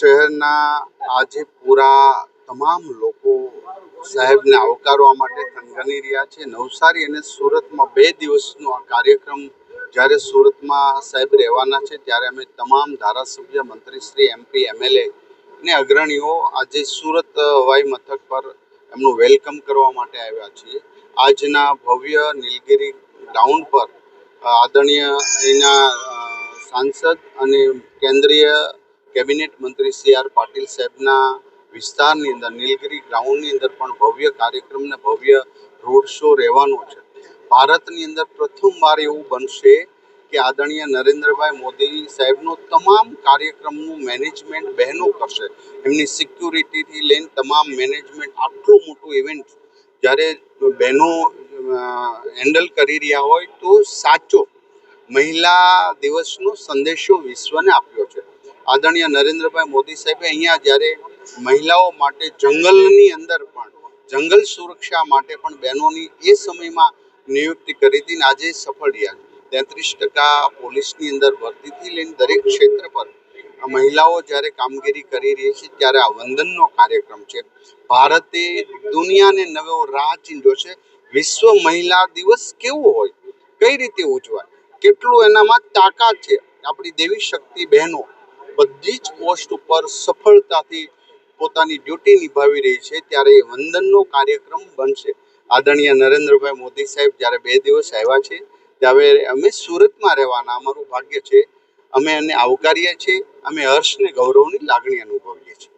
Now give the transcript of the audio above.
શહેરના આજે પૂરા તમામ લોકો સાહેબને આવકારવા માટે થનગની રહ્યા છે. નવસારી અને સુરતમાં બે દિવસનો આ કાર્યક્રમ જ્યારે સુરતમાં સાહેબ રહેવાના છે, ત્યારે અમે તમામ ધારાસભ્ય, મંત્રીશ્રી એમપી એમએલએ અને અગ્રણીઓ આજે સુરત હવાઈ મથક પર એમનું વેલકમ કરવા માટે આવ્યા છીએ. આજના ભવ્ય નીલગીરી ગ્રાઉન્ડ પર આદરણીય એના સાંસદ અને કેન્દ્રીય કેબિનેટ મંત્રી સી આર પાટીલ સાહેબના વિસ્તારની અંદર, નીલગિરી ગ્રાઉન્ડની અંદર પણ ભવ્ય કાર્યક્રમ ને ભવ્ય રોડ શો રહેવાનો છે. ભારતની અંદર પ્રથમવાર એવું બનશે કે આદરણીય નરેન્દ્રભાઈ મોદી સાહેબનો તમામ કાર્યક્રમનું મેનેજમેન્ટ બહેનો કરશે. એમની સિક્યુરિટીથી લઈને તમામ મેનેજમેન્ટ આટલું મોટું ઇવેન્ટ જ્યારે બહેનો હેન્ડલ કરી રહ્યા હોય તો સાચો મહિલા દિવસનો સંદેશો વિશ્વને આપ્યો છે. આદરણીય નરેન્દ્રભાઈ મોદી સાહેબે અહીંયા જ્યારે મહિલાઓ માટે જંગલની અંદર પણ, જંગલ સુરક્ષા માટે પણ બહેનોની એ સમયમાં નિયુક્તિ કરી હતી આજે સફળ રહ્યા તેત્રીસ ટકા પોલીસની અંદર ભરતીથી લઈને દરેક ક્ષેત્ર પર મહિલાઓ જ્યારે કામગીરી કરી રહી છે ત્યારે આ વંદનનો કાર્યક્રમ છે. ભારતે દુનિયાને નવો રાહ ચીંધ્યો છે. વિશ્વ મહિલા દિવસ કેવો હોય, કઈ રીતે ઉજવાય, કેટલું એનામાં તાકાત છે. આપણી દેવી શક્તિ બહેનો બધી જ પોસ્ટ ઉપર સફળતાથી પોતાની ડ્યુટી નિભાવી રહી છે, ત્યારે એ વંદનનો કાર્યક્રમ બનશે. આદરણીય નરેન્દ્રભાઈ મોદી સાહેબ જ્યારે બે દિવસ આવ્યા છે, ત્યારે અમે સુરતમાં રહેવાના. અમારું ભાગ્ય છે, અમે એને આવકારીએ છીએ, અમે હર્ષ ને ગૌરવની લાગણી અનુભવીએ છીએ.